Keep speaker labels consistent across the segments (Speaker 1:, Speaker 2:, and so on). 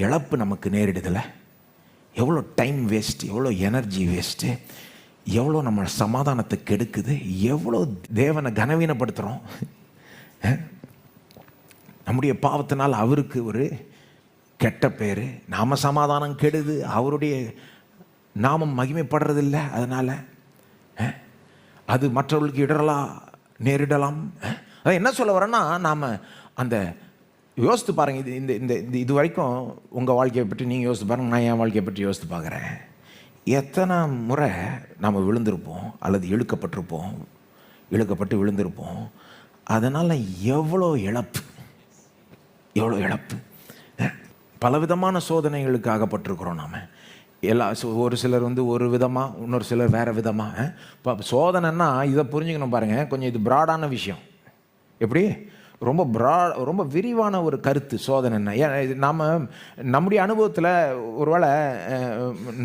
Speaker 1: இழப்பு நமக்கு நேரிடுதில்ல எவ்வளோ டைம் வேஸ்ட் எவ்வளோ எனர்ஜி வேஸ்ட்டு எவ்வளோ நம்ம சமாதானத்தை கெடுக்குது எவ்வளோ தேவனை கனவீனப்படுத்துகிறோம் நம்முடைய பாவத்தினால் அவருக்கு ஒரு கெட்ட பேர் நாம் சமாதானம் கெடுது அவருடைய நாமம் மகிமைப்படுறதில்ல அதனால் அது மற்றவர்களுக்கு இடரலாம் நேரிடலாம் அஹ், அதான் என்ன சொல்ல வரேன்னா நாம் அந்த யோசித்து பாருங்கள் இது இந்த இந்த இந்த இது வரைக்கும் உங்கள் வாழ்க்கையை பற்றி நீங்கள் யோசித்து பாருங்கள் நான் என் வாழ்க்கையை பற்றி யோசித்து பார்க்குறேன். எத்தனை முறை நாம் விழுந்திருப்போம் அல்லது இழுக்கப்பட்டிருப்போம் இழுக்கப்பட்டு விழுந்திருப்போம் அதனால் எவ்வளோ இழப்பு எவ்வளோ இழப்பு. பலவிதமான சோதனைகளுக்கு ஆகப்பட்டிருக்கிறோம் நாம். எல்லா சோ- ஒரு சிலர் வந்து ஒரு விதமாக இன்னொரு சிலர் வேறு விதமாக இப்போ சோதனைன்னா இதை புரிஞ்சுக்கணும் பாருங்கள் கொஞ்சம் இது ப்ராடான விஷயம். எப்படி? ரொம்ப ப்ரா ரொம்ப விரிவான ஒரு கருத்து சோதனைன்னா ஏன் இது நாம் நம்முடைய அனுபவத்தில் ஒருவேளை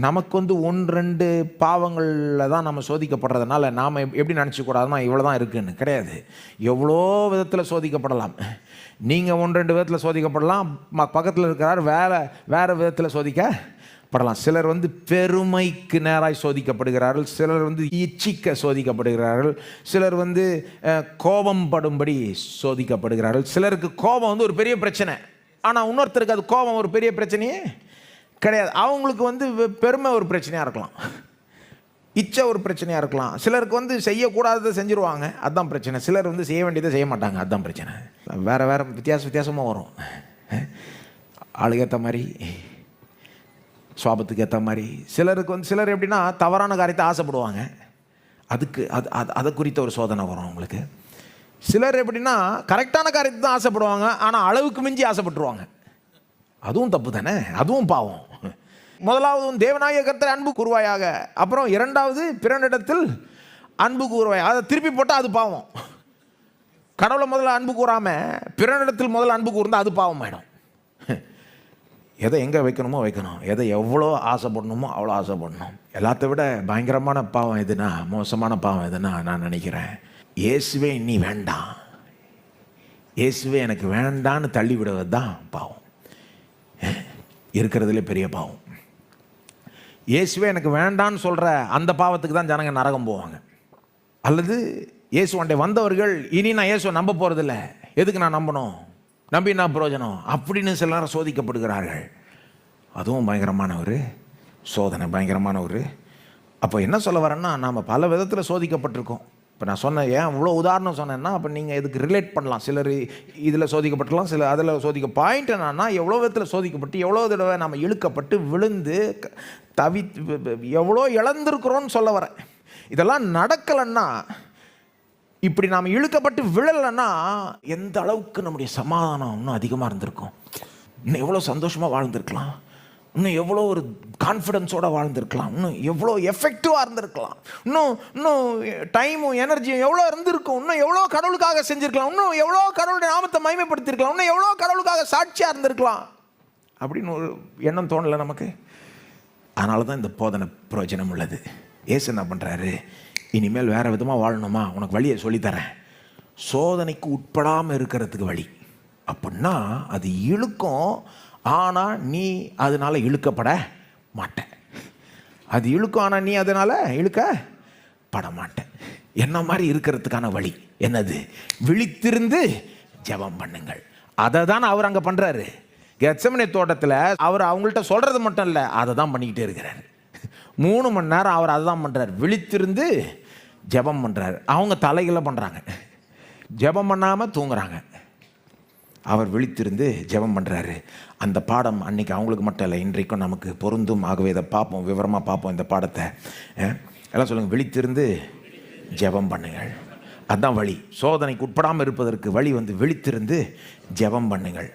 Speaker 1: நமக்கு வந்து ஒன்று ரெண்டு பாவங்களில் தான் நம்ம சோதிக்கப்படுறதுனால நாம் எப்படி நினச்சிக்கூடாதுன்னா இவ்வளோ தான் இருக்குன்னு கிடையாது. எவ்வளோ விதத்தில் சோதிக்கப்படலாம். நீங்கள் ஒன்று ரெண்டு விதத்தில் சோதிக்கப்படலாம். ம பக்கத்தில் இருக்கிறார் வேறு வேறு விதத்தில் சோதிக்க படலாம். சிலர் வந்து பெருமைக்கு நேராய் சோதிக்கப்படுகிறார்கள் சிலர் வந்து இச்சிக்க சோதிக்கப்படுகிறார்கள் சிலர் வந்து கோபம் படும்படி சோதிக்கப்படுகிறார்கள். சிலருக்கு கோபம் வந்து ஒரு பெரிய பிரச்சனை. ஆனால் இன்னொருத்தருக்கு அது கோபம் ஒரு பெரிய பிரச்சனையே கிடையாது. அவங்களுக்கு வந்து வெ- பெருமை ஒரு பிரச்சனையாக இருக்கலாம். இச்சை ஒரு பிரச்சனையாக இருக்கலாம். சிலருக்கு வந்து செய்யக்கூடாததை செஞ்சுருவாங்க. அதுதான் பிரச்சனை. சிலர் வந்து செய்ய வேண்டியதை செய்ய மாட்டாங்க. அதுதான் பிரச்சனை. வேறு வேறு வித்தியாச வித்தியாசமாக வரும். ஆளுக்கு மாதிரி சுவாபத்துக்கு ஏற்ற மாதிரி. சிலருக்கு வந்து சிலர் எப்படின்னா தவறான காரியத்தை ஆசைப்படுவாங்க. அதுக்கு அது அது அதை குறித்த ஒரு சோதனை வரும் அவங்களுக்கு. சிலர் எப்படின்னா கரெக்டான காரியத்தை தான் ஆசைப்படுவாங்க ஆனால் அளவுக்கு மிஞ்சி ஆசைப்பட்டுருவாங்க. அதுவும் தப்பு தானே? அதுவும் பாவம். முதலாவது உன் தேவனாய அன்பு கூறுவாயாக. அப்புறம் இரண்டாவது பிறனிடத்தில் அன்பு கூறுவாய். அதை திருப்பி போட்டால் அது பாவம். கடவுளை முதல்ல அன்பு கூறாமல் பிறனிடத்தில் முதல்ல அன்பு கூர்ந்தால் அது பாவம் ஆகிடும் எதை எங்கே வைக்கணுமோ வைக்கணும். எதை எவ்வளோ ஆசைப்படணுமோ அவ்வளோ ஆசைப்படணும். எல்லாத்த விட பயங்கரமான பாவம் எதுனா மோசமான பாவம் எதுனா நான் நினைக்கிறேன். இயேசுவே நீ வேண்டாம். இயேசுவே எனக்கு வேண்டான்னு தள்ளி விடுவது தான் பாவம். இருக்கிறதுலே பெரிய பாவம். இயேசுவே எனக்கு வேண்டான்னு சொல்கிற அந்த பாவத்துக்கு தான் ஜனங்க நரகம் போவாங்க. அல்லது இயேசுவண்டை வந்தவர்கள் இனி நான் இயேசுவை நம்ப போகிறதில்ல எதுக்கு நான் நம்பணும்? நம்பி நான் புரோஜனம். அப்படின்னு சிலர் சோதிக்கப்படுகிறார்கள். அதுவும் பயங்கரமான ஒரு சோதனை பயங்கரமான ஒரு அப்போ என்ன சொல்ல வரேன்னா நாம் பல விதத்தில் சோதிக்கப்பட்டிருக்கோம். இப்போ நான் சொன்னேன் ஏன் இவ்வளோ உதாரணம் சொன்னேன்னா அப்போ நீங்கள் இதுக்கு ரிலேட் பண்ணலாம். சிலர் இதில் சோதிக்கப்பட்டலாம் சில அதில் சோதிக்க பாயிண்ட் என்னன்னா எவ்வளோ விதத்தில் சோதிக்கப்பட்டு எவ்வளோ தடவை நம்ம இழுக்கப்பட்டு விழுந்து தவி எவ்வளோ இழந்திருக்கிறோன்னு சொல்ல வரேன். இதெல்லாம் நடக்கலைன்னா இப்படி நாம் இழுக்கப்பட்டு விழலைன்னா எந்த அளவுக்கு நம்முடைய சமாதானம் இன்னும் அதிகமாக இருந்திருக்கும்? இன்னும் எவ்வளோ சந்தோஷமாக வாழ்ந்திருக்கலாம்? இன்னும் எவ்வளோ ஒரு கான்ஃபிடென்ஸோட வாழ்ந்திருக்கலாம்? இன்னும் எவ்வளோ எஃபெக்டிவாக இருந்திருக்கலாம்? இன்னும் இன்னும் டைமும் எனர்ஜியும் எவ்வளோ இருந்திருக்கும்? இன்னும் எவ்வளோ கடவுளுக்காக செஞ்சுருக்கலாம்? இன்னும் எவ்வளோ கடவுளுடைய நாமத்தை மயமைப்படுத்தியிருக்கலாம் இன்னும் எவ்வளோ கடவுளுக்காக சாட்சியாக இருந்திருக்கலாம்? அப்படின்னு ஒரு எண்ணம் தோணலை நமக்கு. அதனால தான் இந்த போதனை பிரயோஜனம் உள்ளது. ஏசு என்ன பண்ணுறாரு இனிமேல் வேறு விதமாக வாழணுமா? உனக்கு வழியை சொல்லித்தரேன். சோதனைக்கு உட்படாமல் இருக்கிறதுக்கு வழி. அப்படின்னா அது இழுக்கும். ஆனால் நீ அதனால் இழுக்கப்பட மாட்ட. அது இழுக்கும் ஆனால் நீ அதனால் இழுக்க பட மாட்டேன் என்ன மாதிரி இருக்கிறதுக்கான வழி? என்னது? விழித்திருந்து ஜெபம் பண்ணுங்கள். அதை தான் அவர் அங்கே பண்ணுறாரு கெச்சமனை தோட்டத்தில் அவர் அவங்கள்ட்ட சொல்கிறது மட்டும் இல்லை அதை தான் பண்ணிக்கிட்டே இருக்கிறாரு. மூணு மணி நேரம் அவர் அதை தான் பண்ணுறாரு விழித்திருந்து ஜெபம் பண்ணுறாரு அவங்க தலைகளை பண்ணுறாங்க ஜெபம் பண்ணாமல் தூங்குறாங்க. அவர் விழித்திருந்து ஜெபம் பண்ணுறாரு அந்த பாடம் அன்னைக்கு அவங்களுக்கு மட்டும் இல்லை இன்றைக்கும் நமக்கு பொருந்தும். ஆகவே இதை பார்ப்போம் விவரமாக பார்ப்போம் இந்த பாடத்தை. எல்லாம் சொல்லுங்கள் விழித்திருந்து ஜெபம் பண்ணுங்கள். அதுதான் வழி. சோதனைக்கு உட்படாமல் இருப்பதற்கு வழி வந்து விழித்திருந்து ஜெபம் பண்ணுங்கள்.